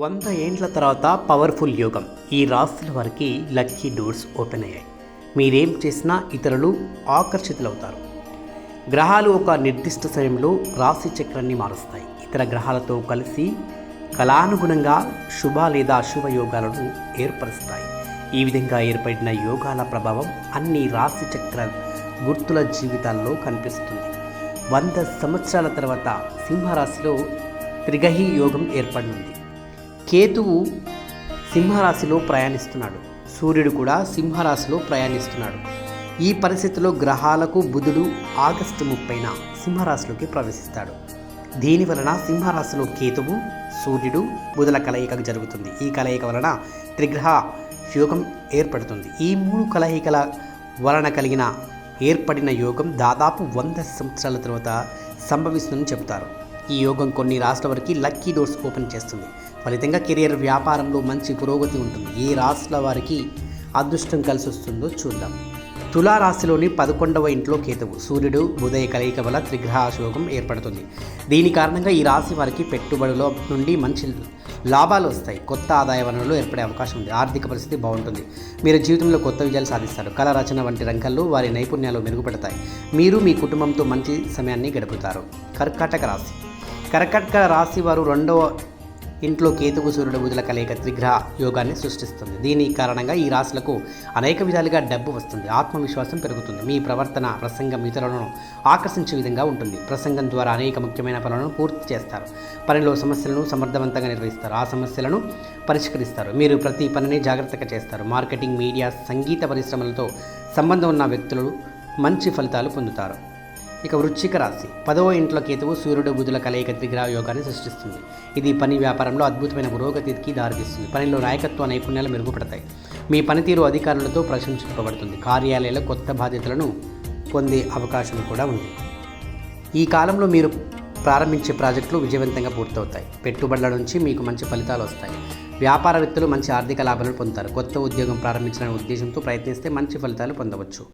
వంద ఏండ్ల తర్వాత పవర్ఫుల్ యోగం. ఈ రాశుల వారికి లక్కీ డోర్స్ ఓపెన్ అయ్యాయి. మీరేం చేసినా ఇతరులు ఆకర్షితులవుతారు. గ్రహాలు ఒక నిర్దిష్ట సమయంలో రాశి చక్రాన్ని మారుస్తాయి. ఇతర గ్రహాలతో కలిసి కళానుగుణంగా శుభ లేదా అశుభ యోగాలను ఏర్పరుస్తాయి. ఈ విధంగా ఏర్పడిన యోగాల ప్రభావం అన్ని రాశి చక్ర గుర్తుల జీవితాల్లో కనిపిస్తుంది. వంద సంవత్సరాల తర్వాత సింహరాశిలో త్రిగహి యోగం ఏర్పడింది కేతువు సింహరాశిలో ప్రయాణిస్తున్నాడు. సూర్యుడు కూడా సింహరాశిలో ప్రయాణిస్తున్నాడు. ఈ పరిస్థితిలో గ్రహాలకు బుధుడు ఆగస్టు ముప్పైన సింహరాశిలోకి ప్రవేశిస్తాడు. దీని వలన సింహరాశిలో కేతువు సూర్యుడు బుధుల కలయిక జరుగుతుంది. ఈ కలయిక వలన త్రిగ్రహ యోగం ఏర్పడుతుంది. ఈ మూడు కలయికల వలన కలిగిన ఏర్పడిన యోగం దాదాపు వంద సంవత్సరాల తర్వాత సంభవిస్తుందని చెబుతారు. ఈ యోగం కొన్ని రాష్ట్రాల వరకు లక్కీ డోర్స్ ఓపెన్ చేస్తుంది. ఫలితంగా కెరియర్ వ్యాపారంలో మంచి పురోగతి ఉంటుంది. ఏ రాశుల వారికి అదృష్టం కలిసి వస్తుందో చూద్దాం. తులా రాశిలోని పదకొండవ ఇంట్లో కేతువు. సూర్యుడు ఉదయ కలయిక వల్ల త్రిగ్రహ యోగం ఏర్పడుతుంది. దీని కారణంగా ఈ రాశి వారికి పెట్టుబడుల నుండి మంచి లాభాలు వస్తాయి. కొత్త ఆదాయ వనరులు ఏర్పడే అవకాశం ఉంది. ఆర్థిక పరిస్థితి బాగుంటుంది. మీరు జీవితంలో కొత్త విజయాలు సాధిస్తారు. కళ రచన వంటి రంగాల్లో వారి నైపుణ్యాలు మెరుగుపడతాయి. మీరు మీ కుటుంబంతో మంచి సమయాన్ని గడుపుతారు. కర్కాటక రాశి. కరకట్క రాశి వారు రెండవ ఇంట్లో కేతువు సూర్యుడు బుధుల కలయిక త్రిగ్రహ యోగాన్ని సృష్టిస్తుంది. దీని కారణంగా ఈ రాశులకు అనేక విధాలుగా డబ్బు వస్తుంది. ఆత్మవిశ్వాసం పెరుగుతుంది. మీ ప్రవర్తన ప్రసంగం ఇతరులను ఆకర్షించే విధంగా ఉంటుంది. ప్రసంగం ద్వారా అనేక ముఖ్యమైన పనులను పూర్తి చేస్తారు. పనిలో సమస్యలను సమర్థవంతంగా నిర్వహిస్తారు. ఆ సమస్యలను పరిష్కరిస్తారు. మీరు ప్రతి పనిని జాగ్రత్తగా చేస్తారు. మార్కెటింగ్ మీడియా సంగీత పరిశ్రమలతో సంబంధం ఉన్న వ్యక్తులు మంచి ఫలితాలు పొందుతారు. ఇక వృశ్చిక రాశి. పదవ ఇంట్లో కేతువు సూర్యుడు బుధుల కలయిక త్రిగ్రహ యోగాన్ని సృష్టిస్తుంది. ఇది పని వ్యాపారంలో అద్భుతమైన పురోగతికి దారితీస్తుంది. పనిలో నాయకత్వ నైపుణ్యాలు మెరుగుపడతాయి. మీ పనితీరు అధికారులతో ప్రశంసించబడుతుంది కార్యాలయాల్లో కొత్త బాధ్యతలను పొందే అవకాశం కూడా ఉంది. ఈ కాలంలో మీరు ప్రారంభించే ప్రాజెక్టులు విజయవంతంగా పూర్తవుతాయి. పెట్టుబడుల నుంచి మీకు మంచి ఫలితాలు వస్తాయి. వ్యాపారవేత్తలు మంచి ఆర్థిక లాభాలను పొందుతారు. కొత్త ఉద్యోగం ప్రారంభించాలనే ఉద్దేశంతో ప్రయత్నిస్తే మంచి ఫలితాలు పొందవచ్చు.